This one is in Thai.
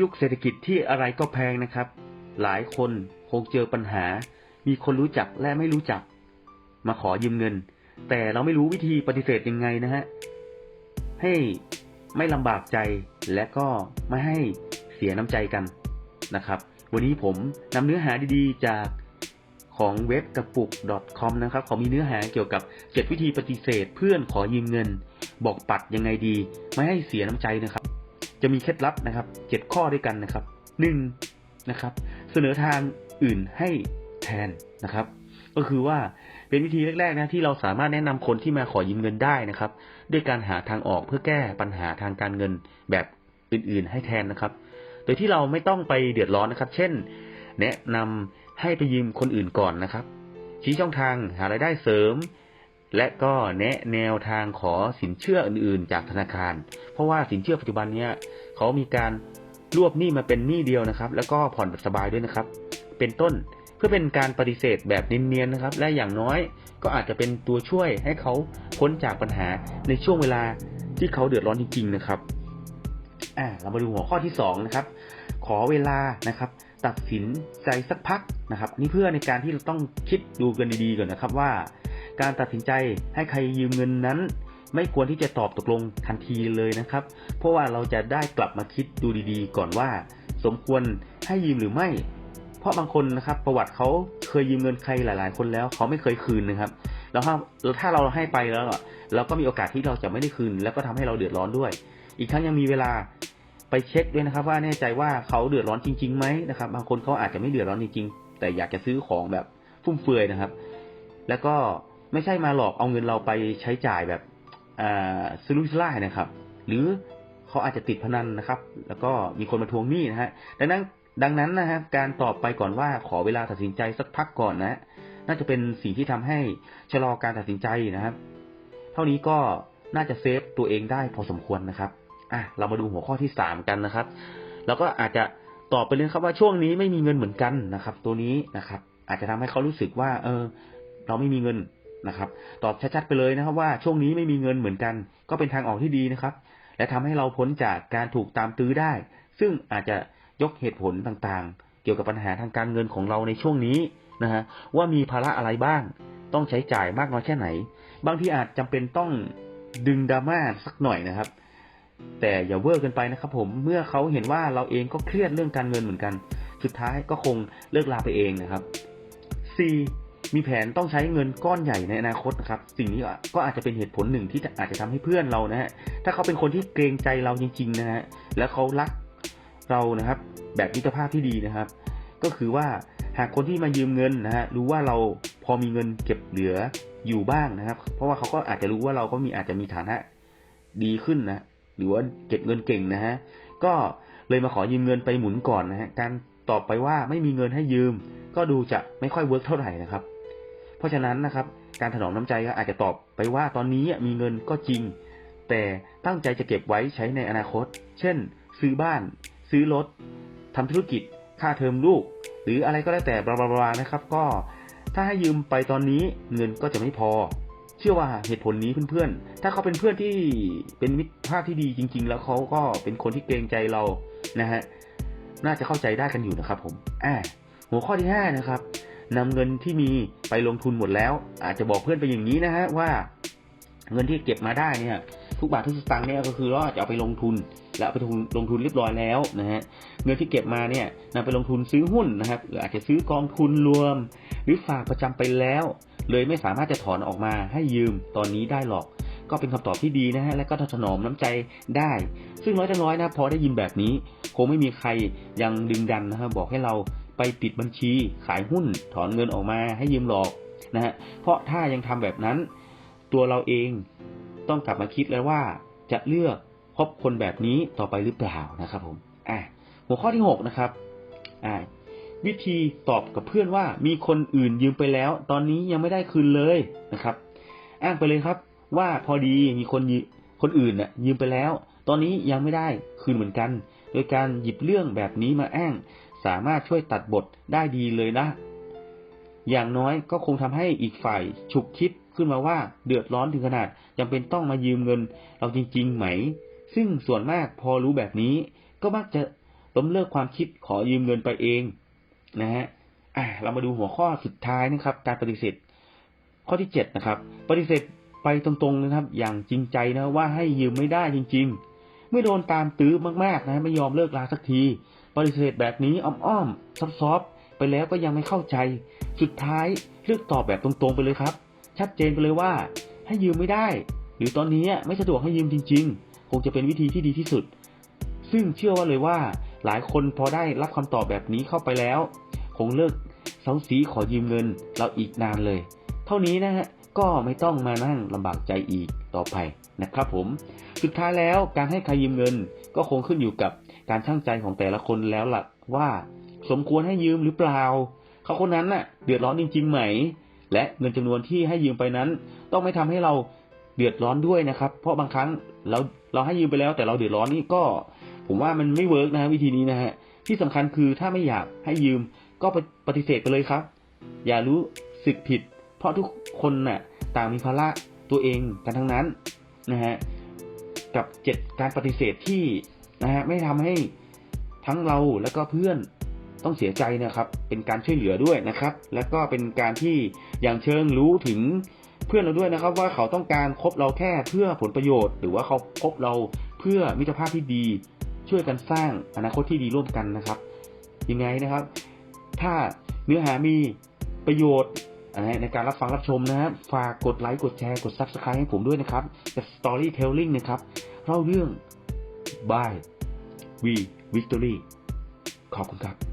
ยุคเศรษฐกิจที่อะไรก็แพงนะครับ หลายคนคงเจอปัญหา มีคนรู้จักและไม่รู้จัก มาขอยืมเงิน แต่เราไม่รู้วิธีปฏิเสธยังไงนะฮะ ให้ไม่ลำบากใจและก็ไม่ให้เสียน้ำใจกันนะครับ วันนี้ผมนำเนื้อหาดีๆ จากของเว็บกระปุก .com นะครับเขามีเนื้อหาเกี่ยวกับ 7 วิธีปฏิเสธเพื่อนขอยืมเงิน บอกปัดยังไงดี ไม่ให้เสียน้ำใจนะครับ จะมีเคล็ดลับนะครับ7ข้อด้วยกันนะครับ1นะครับเสนอทางอื่นให้แทนนะครับ ก็คือว่าเป็นวิธีแรกๆนะที่เราสามารถแนะนำคนที่มาขอยืมเงินได้นะครับ ด้วยการหาทางออกเพื่อแก้ปัญหาทางการเงินแบบอื่นๆ ให้แทนนะครับ โดยที่เราไม่ต้องไปเดือดร้อนนะครับ เช่น แนะนำให้ไปยืมคนอื่นก่อนนะครับ ชี้ช่องทางหารายได้เสริม และก็แนะแนวทางขอสินเชื่ออื่นๆ จากธนาคาร เพราะว่าสินเชื่อปัจจุบันเนี้ยเขามีการรวบหนี้มาเป็นหนี้เดียวนะครับ แล้วก็ผ่อนแบบสบายด้วยนะครับ เป็นต้นเพื่อเป็นการปฏิเสธแบบเนียนๆนะครับ และอย่างน้อยก็อาจจะเป็นตัวช่วยให้เขาพ้นจากปัญหาในช่วงเวลาที่เขาเดือดร้อนจริง ๆ นะครับอ่าเรามาดูหัวข้อที่สองนะครับ ขอเวลานะครับ ตัดสินใจสักพักนะครับ นี่เพื่อในการที่เราต้องคิดดูกันดีๆก่อนนะครับว่า การตัดสินใจให้ใครยืมเงินนั้น ไม่ควรที่จะตอบตกลงทันทีเลยนะครับ เพราะว่าเราจะได้กลับมาคิดดูดีๆ ก่อนว่า สมควรให้ยืมหรือไม่ เพราะบางคนนะครับ ประวัติเขาเคยยืมเงินใครหลาย ๆ คนแล้วเขาไม่เคยคืนนะครับแล้วถ้าถ้าเราให้ไปแล้วเราก็มีโอกาสที่เราจะไม่ได้คืน แล้วก็ทำให้เราเดือดร้อนด้วย อีกทั้งยังมีเวลาไปเช็คด้วยนะครับ ว่าแน่ใจว่าเขาเดือดร้อนจริงๆไหมนะครับ บางคนเขาอาจจะไม่เดือดร้อนจริงๆแต่อยากจะซื้อของแบบฟุ่มเฟือยนะครับ แล้วก็ ไม่ใช่มาหลอกเอาเงินเราไปใช้จ่ายแบบซื้อลุยสล่านะครับ หรือเขาอาจจะติดพนันนะครับ แล้วก็มีคนมาทวงหนี้นะฮะดังนั้นดังนั้นนะฮะการตอบไปก่อนว่าขอเวลาตัดสินใจสักพักก่อนนะ น่าจะเป็นสิ่งที่ทำให้ชะลอการตัดสินใจนะครับ เท่านี้ก็น่าจะเซฟตัวเองได้พอสมควรนะครับอะเรามาดูหัวข้อที่สามกันนะครับ แล้วก็อาจจะตอบไปเลยครับว่าช่วงนี้ไม่มีเงินเหมือนกันนะครับ ตัวนี้นะครับ อาจจะทำให้เขารู้สึกว่า เออ เราไม่มีเงิน นะครับ ตอบชัดๆไปเลยนะครับว่าช่วงนี้ไม่มีเงินเหมือนกัน ก็เป็นทางออกที่ดีนะครับ และทำให้เราพ้นจากการถูกตามตื้อได้ ซึ่งอาจจะยกเหตุผลต่างๆ เกี่ยวกับปัญหาทางการเงินของเราในช่วงนี้นะฮะว่ามีภาระอะไรบ้าง ต้องใช้จ่ายมากน้อยแค่ไหน บางทีอาจจำเป็นต้องดึงดราม่าสักหน่อยนะครับ แต่อย่าเวอร์เกินไปนะครับ ผมเมื่อเขาเห็นว่าเราเองก็เครียดเรื่องการเงินเหมือนกัน สุดท้ายก็คงเลิกลาไปเองนะครับ C มีแผนต้องใช้เงินก้อนใหญ่ในอนาคตนะครับ สิ่งนี้ก็อาจจะเป็นเหตุผลหนึ่งที่อาจจะทำให้เพื่อนเรานะฮะถ้าเขาเป็นคนที่เกรงใจเราจริงๆนะฮะแล้วเขารักเรานะครับ แบบมิตรภาพที่ดีนะครับ ก็คือว่าหากคนที่มายืมเงินนะฮะรู้ว่าเราพอมีเงินเก็บเหลืออยู่บ้างนะครับ เพราะว่าเขาก็อาจจะรู้ว่าเราก็มีอาจจะมีฐานะดีขึ้นนะหรือว่าเก็บเงินเก่งนะฮะก็เลยมาขอยืมเงินไปหมุนก่อนนะฮะการตอบไปว่าไม่มีเงินให้ยืม ก็ดูจะไม่ค่อยเวิร์กเท่าไหร่นะครับ เพราะฉะนั้นนะครับ การถนอมน้ำใจก็อาจจะตอบไปว่าตอนนี้มีเงินก็จริง แต่ตั้งใจจะเก็บไว้ใช้ในอนาคต เช่น ซื้อบ้าน ซื้อรถทำธุรกิจ ค่าเทอมลูก หรืออะไรก็แล้วแต่บลาบลานะครับ ก็ถ้าให้ยืมไปตอนนี้เงินก็จะไม่พอ เชื่อว่าเหตุผลนี้เพื่อนๆ ถ้าเขาเป็นเพื่อนที่เป็นมิตรภาพที่ดีจริง ๆ แล้วเขาก็เป็นคนที่เกรงใจเรานะฮะน่าจะเข้าใจได้กันอยู่นะครับผมอ่าหัวข้อที่ห้านะครับ นำเงินที่มีไปลงทุนหมดแล้ว อาจจะบอกเพื่อนไปอย่างนี้นะฮะว่า เงินที่เก็บมาได้เนี่ยทุกบาททุกสตางค์เนี่ยก็คือเราจะเอาไปลงทุน และไปลงทุนเรียบร้อยแล้วนะฮะเงินที่เก็บมาเนี่ยนำไปลงทุนซื้อหุ้นนะครับหรืออาจจะซื้อกองทุนรวม หรือฝากประจำไปแล้ว เลยไม่สามารถจะถอนออกมาให้ยืมตอนนี้ได้หรอก ก็เป็นคำตอบที่ดีนะฮะและก็ถนอมน้ำใจได้ ซึ่งน้อยจะน้อยนะพอได้ยินแบบนี้ คงไม่มีใครยังดึงดันนะครับบอกให้เรา ไปปิดบัญชีขายหุ้นถอนเงินออกมาให้ยืมหลอกนะฮะเพราะถ้ายังทำแบบนั้น ตัวเราเองต้องกลับมาคิดแล้วว่าจะเลือกคบคนแบบนี้ต่อไปหรือเปล่านะครับผมอะหัวข้อที่หกนะครับอ่าวิธีตอบกับเพื่อนว่ามีคนอื่นยืมไปแล้ว ตอนนี้ยังไม่ได้คืนเลยนะครับ อ้างไปเลยครับ ว่าพอดีมีคนคนอื่นน่ะยืมไปแล้ว ตอนนี้ยังไม่ได้คืนเหมือนกัน โดยการหยิบเรื่องแบบนี้มาอ้าง สามารถช่วยตัดบทได้ดีเลยนะอย่างน้อยก็คงทำให้อีกฝ่ายฉุกคิดขึ้นมาว่าเดือดร้อนถึงขนาดจำเป็นต้องมายืมเงินเราจริง ๆ ไหม ซึ่งส่วนมากพอรู้แบบนี้ ก็มักจะล้มเลิกความคิดขอยืมเงินไปเองนะฮะอ่าเรามาดูหัวข้อสุดท้ายนะครับ การปฏิเสธ ข้อที่เจ็ดนะครับ ปฏิเสธไปตรงๆนะครับ อย่างจริงใจนะว่าให้ยืมไม่ได้จริง ๆ ไม่โดนตามตื้อมากๆนะไม่ยอมเลิกลาสักที ปฏิเสธแบบนี้อ้อมๆซอฟๆไปแล้วก็ยังไม่เข้าใจ สุดท้ายเลือกตอบแบบตรงๆไปเลยครับ ชัดเจนไปเลยว่า ให้ยืมไม่ได้ หรือตอนนี้ไม่สะดวกให้ยืมจริง ๆ คงจะเป็นวิธีที่ดีที่สุด ซึ่งเชื่อว่าเลยว่า หลายคนพอได้รับคำตอบแบบนี้เข้าไปแล้ว คงเลิกเซาซีขอยืมเงินเราอีกนานเลย เท่านี้นะฮะก็ไม่ต้องมานั่งลำบากใจอีกต่อไปนะครับผม สุดท้ายแล้วการให้ใครยืมเงินก็คงขึ้นอยู่กับ การช่างใจของแต่ละคนแล้วล่ะว่า สมควรให้ยืมหรือเปล่า เขาคนนั้นน่ะ เดือดร้อนจริงๆไหม และเงินจำนวนที่ให้ยืมไปนั้น ต้องไม่ทำให้เราเดือดร้อนด้วยนะครับ เพราะบางครั้งเราเราให้ยืมไปแล้ว แต่เราเดือดร้อนนี่ก็ ผมว่ามันไม่เวิร์กนะฮะวิธีนี้นะฮะที่สำคัญคือถ้าไม่อยากให้ยืมก็ปฏิเสธไปเลยครับ อย่ารู้สึกผิด เพราะทุกคนน่ะต่างมีภาระตัวเองกันทั้งนั้นนะฮะกับเจ็ดการปฏิเสธที่ นะฮะไม่ทำให้ทั้งเราแล้วก็เพื่อนต้องเสียใจนะครับ เป็นการช่วยเหลือด้วยนะครับ แล้วก็เป็นการที่อย่างเชิงรู้ถึงเพื่อนเราด้วยนะครับ ว่าเขาต้องการคบเราแค่เพื่อผลประโยชน์ หรือว่าเขาคบเราเพื่อมิตรภาพที่ดี ช่วยกันสร้างอนาคตที่ดีร่วมกันนะครับ ยังไงนะครับ ถ้าเนื้อหามีประโยชน์นะฮะในการรับฟังรับชมนะครับฝากกดไลค์กดแชร์กด Subscribe ให้ผมด้วยนะครับกับ Storytelling นะครับเล่าเรื่องบาย วีวิกตอรี่ขอบคุณครับ